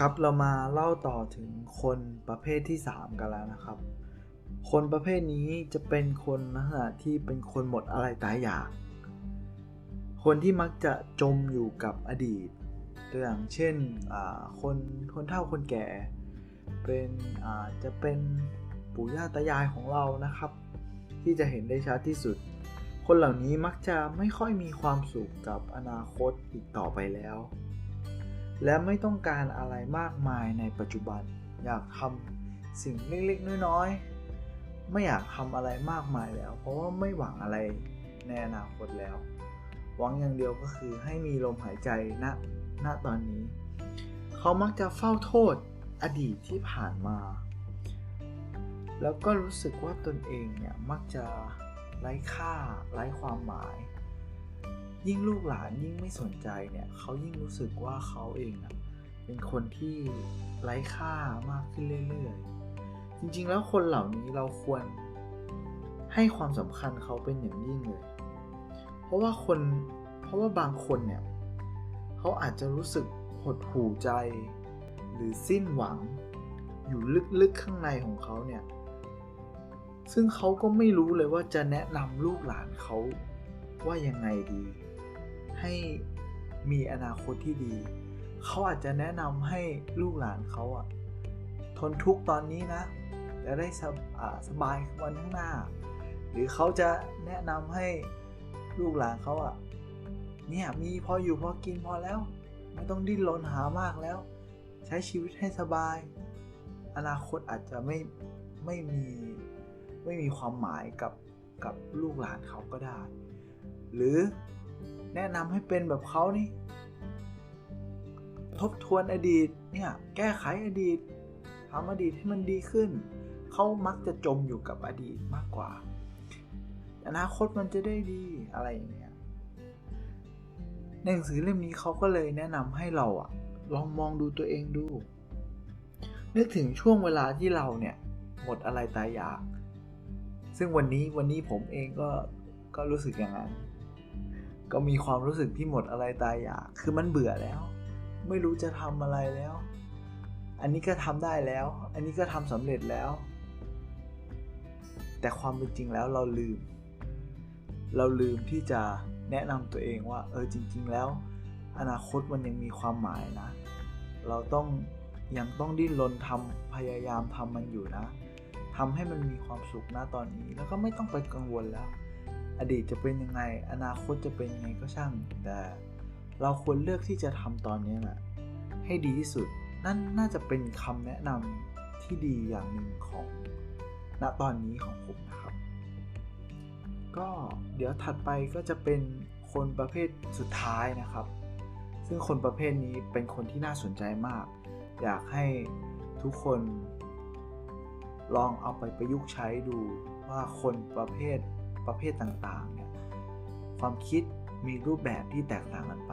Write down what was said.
ครับเรามาเล่าต่อถึงคนประเภทที่ 3 กันแล้วนะครับ คนประเภทนี้จะเป็นคนลักษณะที่เป็นคนหมดอะไรตายอยาก คนที่มักจะจมอยู่กับอดีตตัวอย่างเช่นคนคนเฒ่าคนแก่ เป็นจะเป็นปู่ย่าตายายของเรานะครับ ที่จะเห็นได้ชัดที่สุด คนเหล่านี้มักจะไม่ค่อยมีความสุขกับอนาคตอีกต่อไปแล้ว และไม่ต้องการอะไรมากมายในปัจจุบัน อยากทำสิ่งเล็กๆน้อยๆไม่อยากทำอะไรมากมายแล้ว เพราะว่าไม่หวังอะไรในอนาคตแล้ว หวังอย่างเดียวก็คือให้มีลมหายใจณณตอนนี้ เขามักจะเฝ้าโทษอดีตที่ผ่านมา แล้วก็รู้สึกว่าตนเองเนี่ยมักจะไร้ค่าไร้ความหมาย ยิ่งลูกหลานยิ่งไม่สนใจเนี่ยเขายิ่งรู้สึกว่าเขาเองเป็นคนที่ไร้ค่ามากขึ้นเรื่อยๆ จริงๆแล้วคนเหล่านี้เราควรให้ความสำคัญเขาเป็นอย่างยิ่งเลย เพราะว่าคนเพราะว่าบางคนเนี่ยเขาอาจจะรู้สึกหดหู่ใจ หรือสิ้นหวัง อยู่ลึกๆข้างในของเขาเนี่ยซึ่งเขาก็ไม่รู้เลยว่าจะแนะนำลูกหลานเขาว่ายังไงดี ให้มีอนาคตที่ดี เขาอาจจะแนะนำให้ลูกหลานเขาอะทนทุกข์ตอนนี้นะจะได้สสบายวันข้างหน้า หรือเขาจะแนะนำให้ลูกหลานเขาอะเนี่ยมีพออยู่พอกินพอแล้ว ไม่ต้องดิ้นรนหามากแล้ว ใช้ชีวิตให้สบาย อนาคตอาจจะไม่ไม่มีไม่มีความหมายกับกับลูกหลานเขาก็ได้ หรือ แนะนำให้เป็นแบบเขานี่ ทบทวนอดีตเนี่ยแก้ไขอดีตทำอดีตให้มันดีขึ้น เขามักจะจมอยู่กับอดีตมากกว่า อนาคตมันจะได้ดีอะไรอย่างเงี้ยในหนังสือเล่มนี้เขาก็เลยแนะนำให้เราอะลองมองดูตัวเองดู นึกถึงช่วงเวลาที่เราเนี่ย หมดอะไรตายอยาก ซึ่งวันนี้วันนี้ผมเองก็ก็รู้สึกอย่างนั้น ก็มีความรู้สึกที่หมดอะไรตายอยาก คือมันเบื่อแล้ว ไม่รู้จะทำอะไรแล้ว อันนี้ก็ทำได้แล้ว อันนี้ก็ทำสำเร็จแล้ว แต่ความเป็นจริงแล้วเราลืม เราลืมที่จะแนะนำตัวเองว่า เออจริง ๆ แล้ว อนาคตมันยังมีความหมายนะ เราต้องยังต้องดิ้นรนทำพยายามทำมันอยู่นะทำให้มันมีความสุขนะตอนนี้ แล้วก็ไม่ต้องไปกังวลแล้ว อดีตจะเป็นยังไง อนาคตจะเป็นยังไงก็ช่าง แต่เราควรเลือกที่จะทำตอนนี้แหละให้ดีที่สุด นั่นน่าจะเป็นคำแนะนำที่ดีอย่างหนึ่งของณตอนนี้ของผมนะครับ ก็เดี๋ยวถัดไปก็จะเป็นคนประเภทสุดท้ายนะครับ ซึ่งคนประเภทนี้เป็นคนที่น่าสนใจมาก อยากให้ทุกคน ลองเอาไปประยุกต์ใช้ดูว่าคนประเภท ประเภทต่างๆเนี่ยความคิดมีรูปแบบที่แตกต่างกันไป